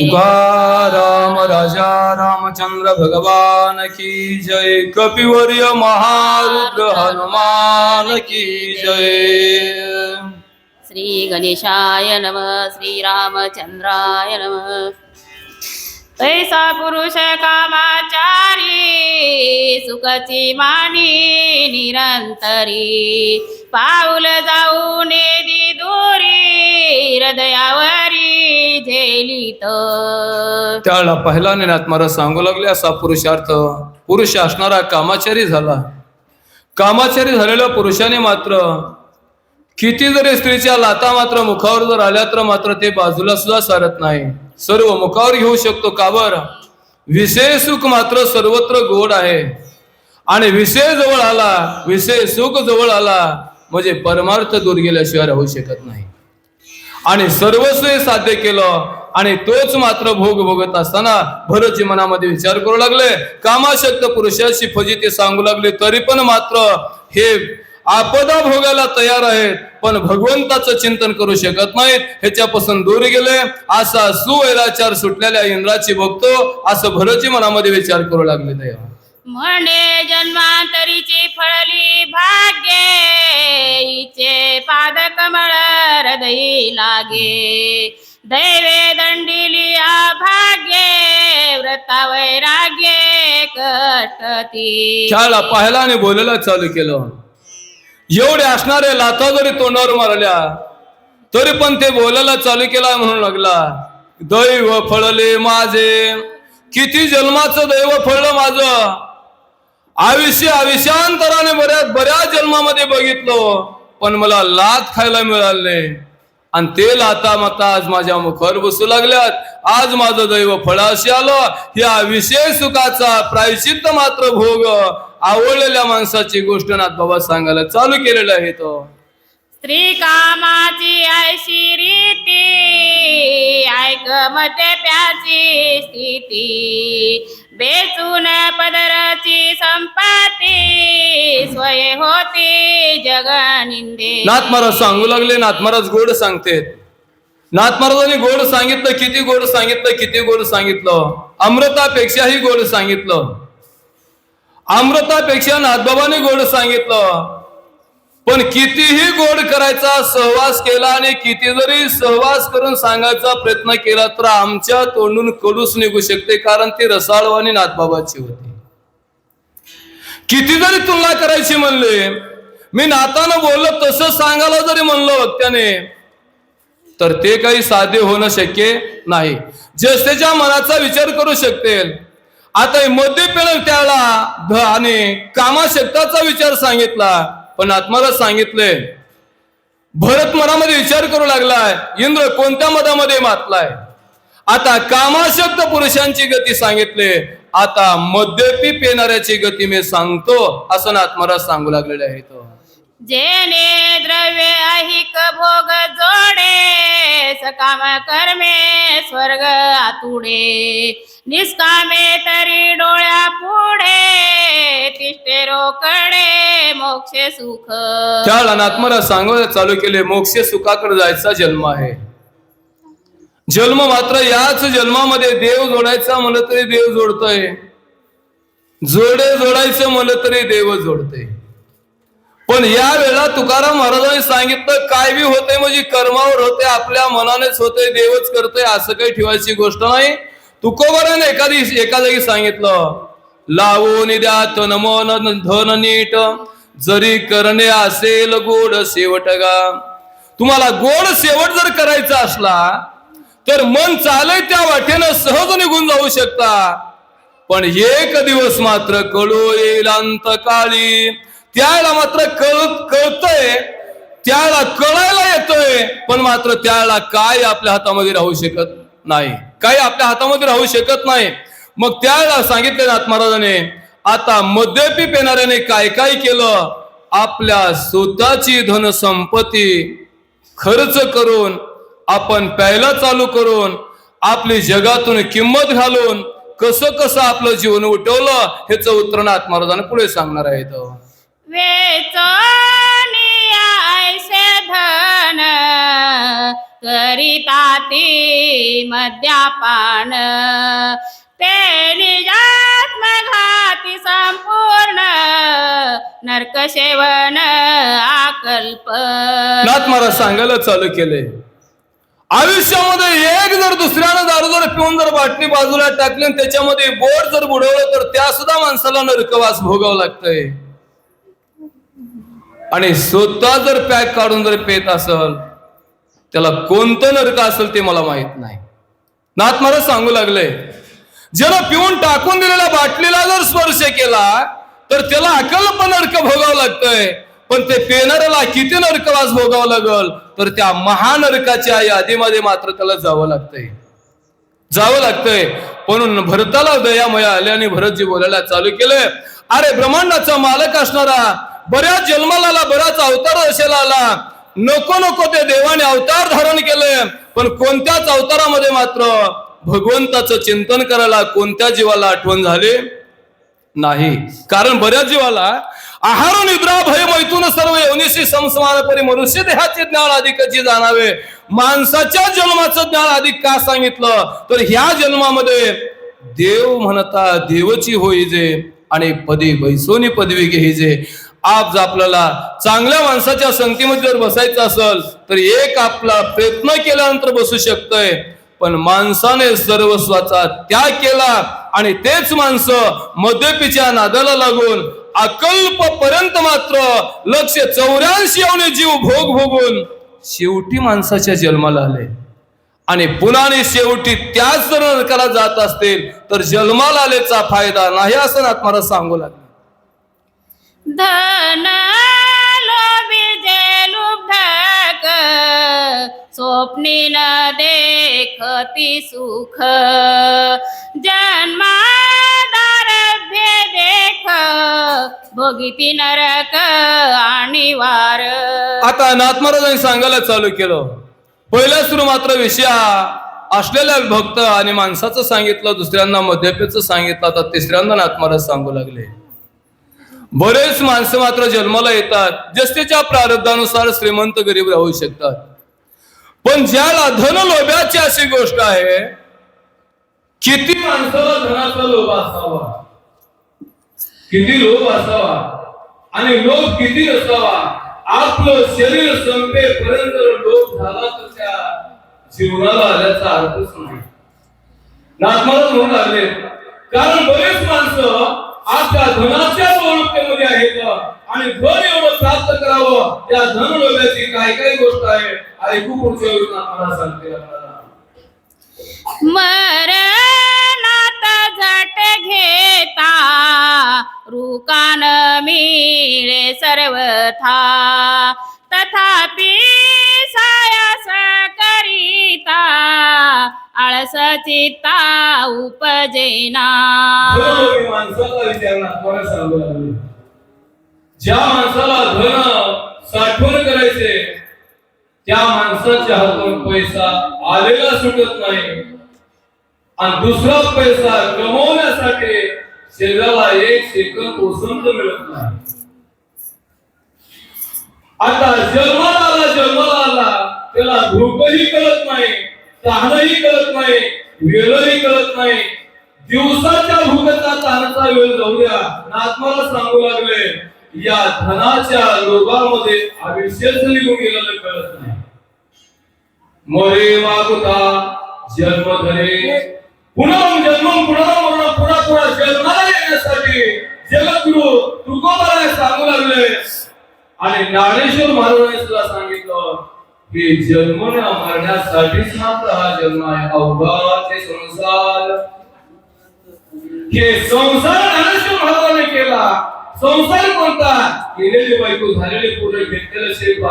तुकाराम राजा रामचंद्र भगवान की जय। कपिवर्य महारुद्र हनुमान की जय। श्री गणेशाय नम श्री रामचंद्राय नम। ऐसा पुरुष कामाचारी सुखची मानी निरंतरी. पाऊल जाऊ नेदी दूरी हृदयावरी झेलित. त्याला पहिला निनात मला सांगू लागले असा पुरुषार्थ. पुरुष असणारा कामाचारी झाला. कामाचारी झालेल्या पुरुषाने मात्र किती जरी स्त्रीच्या लाता मात्र मुखावर जर आल्या तर मात्र ते बाजूला सुद्धा सारत नाही. सर्व मुखावर घेऊ शकतो काबर विषय सुख मात्र सर्वत्र गोड आहे. आणि विषय जवळ आला विषय सुख जवळ आला म्हणजे परमार्थ दूर गेल्याशिवाय राहू शकत नाही. आणि सर्वस्व साध्य केलं आणि तोच मात्र भोग भोगत असताना भरतजी मनामध्ये विचार करू लागले कामाशक्त पुरुषाशी फजिती सांगू लागले तरी पण मात्र हे आपदा भोगायला तयार आहेत पण भगवंताचं चिंतन करू शकत नाहीत. ह्याच्यापासून दूर गेले. असा सुवैराचार सुटलेल्या इंद्राची बघतो असं भरतजी मनामध्ये विचार करू लागले दया. म्हणे जन्मांतरीची फळली भाग्ये हिचे पाद कमळ हृदयी लागे. दैवे दंडिली भाग्ये व्रता वैराग्ये कटती त्याला पाहायला आणि बोलायला चालू केलं. एवढे असणारे लाथा जरी तोंडावर मारल्या तरी पण ते बोलायला चालू केला म्हणून लागला. दैव फळले माझे. किती जन्माचं दैव फळलं माझं. आयुष्य आयुष्यांतराने बऱ्याच बऱ्याच जन्मामध्ये बघितलं पण मला लात खायला मिळाले आणि ते लाता माता आज माझ्या मुखावर बसू लागल्यात. आज माझं दैव फळाशी आलं. या विशेष सुखाचा प्रायश्चित्त मात्र भोग. आवडलेल्या माणसाची गोष्ट नाथ बाबा सांगायला चालू केलेलं आहे तो. स्त्री कामाची ऐशी रीती ऐक मते प्याची स्थिती. बेचून पदराची संपत्ती स्वय होती जगनिंदे. नाथ महाराज सांगू लागले नाथ महाराज गोड सांगतेत. नाथ महाराजांनी गोड सांगितलं किती गोड सांगितलं किती गोड सांगितलं? अमृतापेक्षाही गोड सांगितलं. अमृतापेक्षा नाथबाबांनी गोड सांगितलं. पण कितीही गोड करायचा सहवास केला आणि किती जरी सहवास करून सांगायचा प्रयत्न केला तर आमच्या तोंडून कडूस निघू शकते कारण ती रसाळवाणी नाथबाबाची होती. किती जरी तुलना करायची म्हणले मी नातानं बोललो तसं सांगायला जरी म्हणलं वक्त्याने तर ते काही साधे होणं शक्य नाही. ज्येष्ठेच्या मनाचा विचार करू शकते आता मध्ये मध्य पेळ त्याला आणि कामाशक्ताचा विचार सांगितला पण आत्माला सांगितले भरत मनामध्ये विचार करू लागलाय इंद्र कोणत्या मधामध्ये मातलाय? आता कामाशक्त पुरुषांची गती सांगितले आता मद्यपी पेणाऱ्याची गती मी सांगतो असं आत्माराज सांगू लागलेले आहे तो जेने द्रव्य अहिक भोग जोडे सकाम कर्मे स्वर्ग आतुडे. निष्कामे तरी डोळ्या पुढे तिष्ठे रोकडे मोक्ष सुख. त्याला अनात्मरा सांगायला चालू केले मोक्ष सुखाकडे जायचा जन्म आहे. जन्म मात्र याच जन्मामध्ये देव जोडायचा म्हणलं तरी देव जोडतोय. जोडे जोडायचं म्हणलं तरी देव जोडतोय. पण या वेळेला तुकाराम महाराजांनी सांगितलं काय बी होते म्हणजे कर्मावर होते आपल्या मनानेच होते देवच करते असं काही ठेवायची गोष्ट नाही. तुकोबराने एखादी एका जागी सांगितलं लावून द्या तन मन धन नीट जरी करणे असेल गोड शेवट गा. तुम्हाला गोड शेवट जर करायचा असला तर मन चालय त्या वाटेनं सहज निघून जाऊ शकता. पण एक दिवस मात्र कळू येईल अंत काळी त्याला मात्र कळत कळतय त्याला कळायला येतोय पण मात्र त्याला काय आपल्या हातामध्ये राहू शकत नाही. काही आपल्या हातामध्ये राहू शकत नाही. मग त्याला सांगितले नाथ महाराजाने आता मद्यपी पेणाऱ्याने काय काय केलं? आपल्या स्वतःची धनसंपत्ती खर्च करून आपण प्यायला चालू करून आपली जगातून किंमत घालून कसं कसं आपलं जीवन उठवलं ह्याचं उत्तर नाथ महाराजांनी पुढे सांगणार आहेत. धन करिता ती मद्यापान. ते निजात्मघाती संपूर्ण नरक सेवन आकल्प. नाथ महाराज सांगायला चालू केले. आयुष्यामध्ये एक जर दुसऱ्यानं दारू जर पिऊन जर बाटली बाजूला टाकली आणि त्याच्यामध्ये बोट जर बुडवलं तर त्या सुद्धा माणसाला नरकवास भोगावं लागतंय. आणि स्वतः जर पॅक काढून जर पेत असल त्याला कोणतं नरक असेल ते मला माहीत नाही. नाथ महाराज सांगू लागले ज्याला पिऊन टाकून दिलेल्या बाटलीला जर स्पर्श केला तर त्याला अकल्प नरक भोगावं लागतंय. पण ते पेणाऱ्याला किती नरकवास भोगावं लागल तर त्या महानरकाच्या यादीमध्ये मात्र त्याला जावं लागतंय. जावं लागतंय. म्हणून भरताला दयामया आल्याने भरतजी बोलायला चालू केले. अरे ब्रह्मांडाचा मालक असणारा बऱ्याच जन्माला आला बऱ्याच अवतार दशेला आला नको नको ते देवाने अवतार धारण केले. पण कोणत्याच अवतारामध्ये मात्र भगवंताचं चिंतन करायला कोणत्या जीवाला आठवण झाली? नाही. कारण बऱ्याच जीवाला आहार निद्रा भय मैथून सर्व योनिशी समसमान परी मनुष्य देहाचे ज्ञान अधिकची जाणावे. माणसाच्या जन्माचं ज्ञान अधिक का सांगितलं? तर ह्या जन्मामध्ये देव म्हणता देवची होई जे आणि पदी बैसोनी पदवी घेई जे. आज आपल्याला चांगल्या माणसाच्या संगतीमध्ये जर बसायचं असेल तर एक आपला प्रयत्न केल्यानंतर बसू शकतोय. पण माणसाने सर्वस्वाचा त्याग केला आणि तेच माणसं मद्यपीच्या नादाला लागून अकल्प पर्यंत मात्र लक्ष चौऱ्याऐंशी अवने जीव भोग भोगून शेवटी माणसाच्या जन्माला आले. आणि पुन्हा शेवटी त्याच जर नरकाला जात असतील तर जन्माला आलेचा फायदा नाही असं नाथ महाराज सांगू लागले. धन लोभिजे स्वप्नी न देखती सुख. जन्मादारभ्य देख भोगिती नरक आणि वार. आता नाथ महाराजांनी सांगायला चालू केलं. पहिला सुरू मात्र विषय हा असलेल्या भक्त आणि माणसाचं सांगितलं दुसऱ्यांना मद्यपेचं सांगितलं आता तिसऱ्यांदा नाथ महाराज सांगू लागले. बरेच माणसं मात्र जन्माला येतात जस्तीच्या प्रारब्धानुसार श्रीमंत गरीब राहू शकतात. पण ज्याला धन लोभ्याची अशी गोष्ट आहे किती माणसाला धनाचा लोभ असावा? किती लोभ असावा? आणि लोभ किती असावा आपलं शरीर संपेपर्यंत जर लोभ झाला तर त्या जीवनाला आल्याचा अर्थच नाही. नाथमाला म्हणून लागले कारण बरेच माणसं आज त्या धनाच्या प्रवृत्तीमध्ये आहेत आणि धन एवढं प्राप्त करावं त्या धन लोभ्याची काय काय गोष्ट आहे. ऐकू पुढच्या योजना नाथमाला सांगते आपल्याला. मरणात झट घेता रुकान मिळे सर्वथा. तथापि सायास करिता आळस ता उपजेना माणसाला ज्या माणसाला धन साठवण करायचे त्या माणसाच्या हातून पैसा आलेला सुटत नाही. आणि दुसरा पैसा कमवण्यासाठी शरीराला एक सेकंद ओसंत मिळत नाही. आता जन्माला आला जन्माला आला त्याला भूकही कळत नाही. तहानही कळत नाही वेळही कळत नाही. दिवसाच्या भूगता तारचा वेळ जाऊ द्या आत्माला सांगू लागले या धनाच्या लोभामध्ये आयुष्यच निघून गेलेलं कळत नाही. मरे वागुता जन्म धरे पुन्हा जन्म पुन्हा मरण पुन्हा पुन्हा जन्माला येण्यासाठी जगद्गुरु तुकोबाला सांगू लागले. आणि ज्ञानेश्वर महाराजांनी तुला सांगितलं हे जन्म न मरण्यासाठीच मात्र हा जन्म आहे. अवघा ते संसार. हे संसार ज्ञानेश्वर भावाने केला. संसार कोणता? केलेले बायको झालेले पूर्ण घेतलेलं शेत